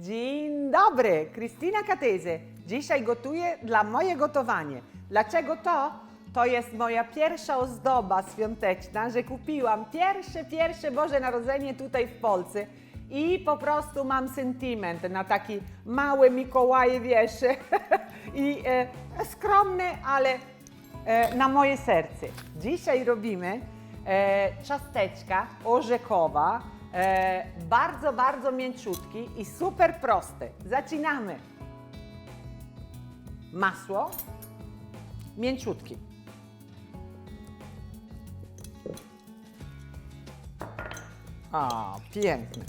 Dzień dobry, Krystyna Kateze. Dzisiaj gotuję dla moje gotowanie. Dlaczego to? To jest moja pierwsza ozdoba świąteczna, że kupiłam pierwsze, pierwsze Boże Narodzenie tutaj w Polsce i po prostu mam sentyment na taki mały Mikołaj, wiesz, i e, skromny, ale e, na moje serce. Dzisiaj robimy e, ciasteczka orzechowa, e, bardzo, bardzo mięciutki i super proste. Zaczynamy. Masło mięciutki. O, piękne.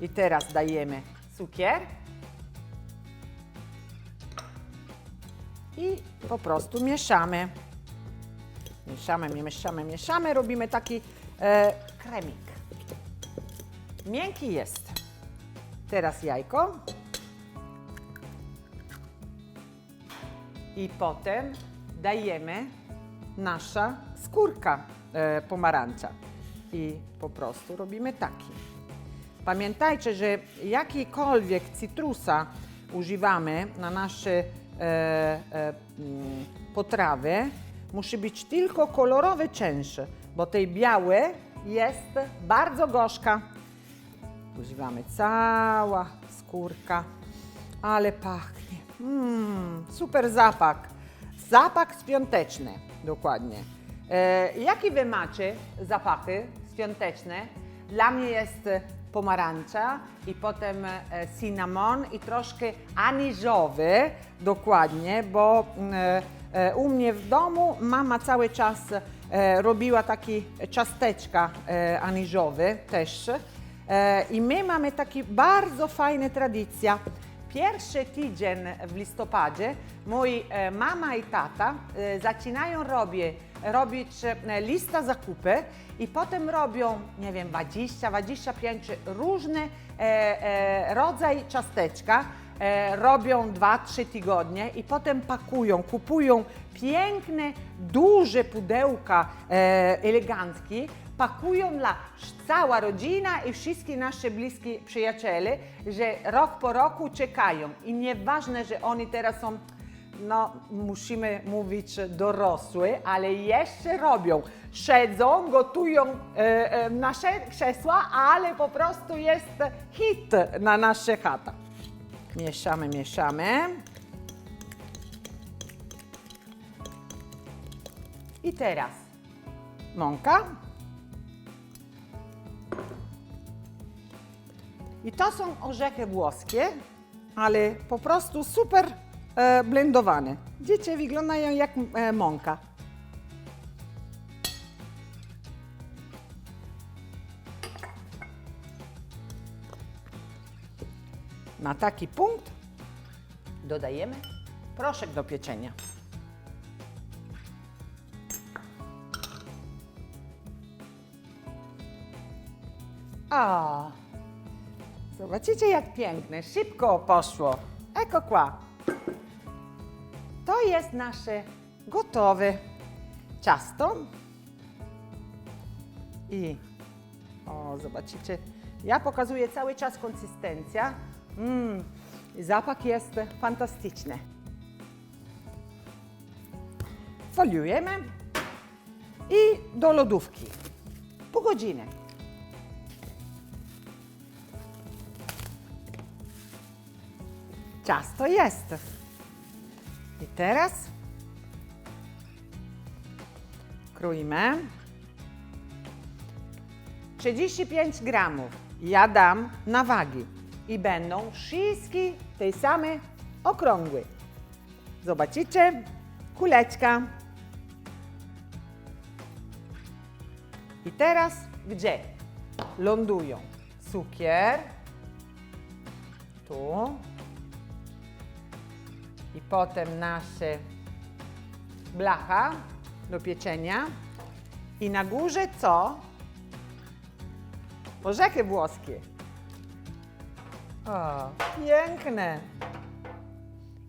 I teraz dajemy cukier. I po prostu mieszamy. Mieszamy, mieszamy, mieszamy. Robimy taki e, kremik. Miękki jest. Teraz jajko. I potem dajemy nasza skórka e, pomarańcza. I po prostu robimy taki. Pamiętajcie, że jakikolwiek cytrusa używamy na nasze e, e, mm, potrawy, musi być tylko kolorowe cięższe, bo tej białe jest bardzo gorzka. Używamy cała skórka, ale pachnie. Mm, super zapach. Zapach świąteczny, dokładnie. E, jakie wy macie zapachy świąteczne? Dla mnie jest pomarańcza i potem e, cynamon i troszkę aniżowy, dokładnie, bo e, e, u mnie w domu mama cały czas robiła takie ciasteczka aniżowe też. E, I my mamy taki bardzo fajna tradycja. Pierwszy tydzień w listopadzie moi e, mama i tata e, zaczynają robię, robić e, lista zakupy i potem robią, nie wiem, 20-25 różne e, e, rodzaj ciasteczka. Robią 2-3 tygodnie i potem pakują, kupują piękne, duże pudełka eleganckie, pakują dla cała rodzina i wszystkie nasze bliskie przyjaciele, że rok po roku czekają. I nieważne, że oni teraz są, no musimy mówić dorosły, ale jeszcze robią. Siedzą, gotują e, e, nasze krzesła, ale po prostu jest hit na nasze chata. Mieszamy, mieszamy. I teraz mąka. I to są orzechy włoskie, ale po prostu super e, blendowane. Dzieci wyglądają jak e, mąka. Na taki punkt dodajemy proszek do pieczenia. O, zobaczycie jak piękne, szybko poszło. Eko qua. Jest nasze gotowe ciasto. I o, zobaczycie, ja pokazuję cały czas konsystencja. Mm, zapach jest fantastyczny. Foliujemy i do lodówki. Pół godziny. Ciasto jest. I teraz kroimy. 35 gramów ja dam na wagi i będą wszystkie te same okrągłe. Zobaczycie, kuleczka. I teraz gdzie lądują cukier, tu i potem nasze blacha do pieczenia i na górze co? Orzechy włoskie. O, piękne.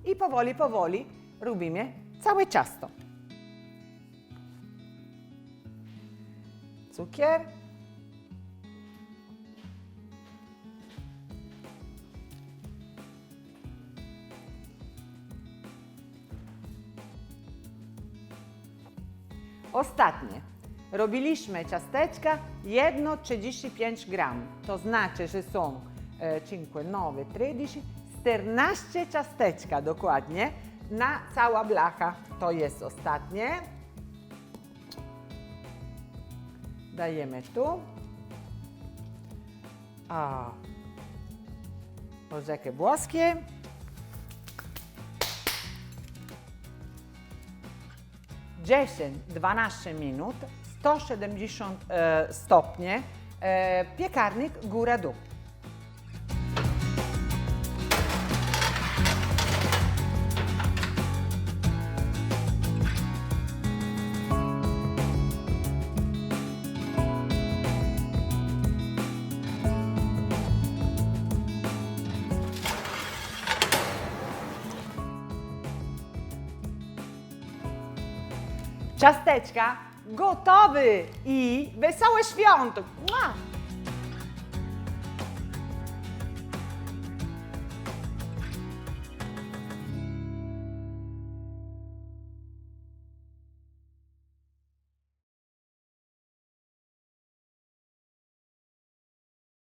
I powoli, powoli robimy całe ciasto. Cukier. Ostatnie. Robiliśmy ciasteczka jedno 35 gram. To znaczy, że są e, 5, 9, 13, 14 ciasteczka dokładnie na cała blacha. To jest ostatnie. Dajemy tu. A. Orzekę włoskie. Dziesięć, 12 minut, 170 e, stopnie, e, piekarnik góra-dół. Ciasteczka gotowy i wesołe świąt! Mua!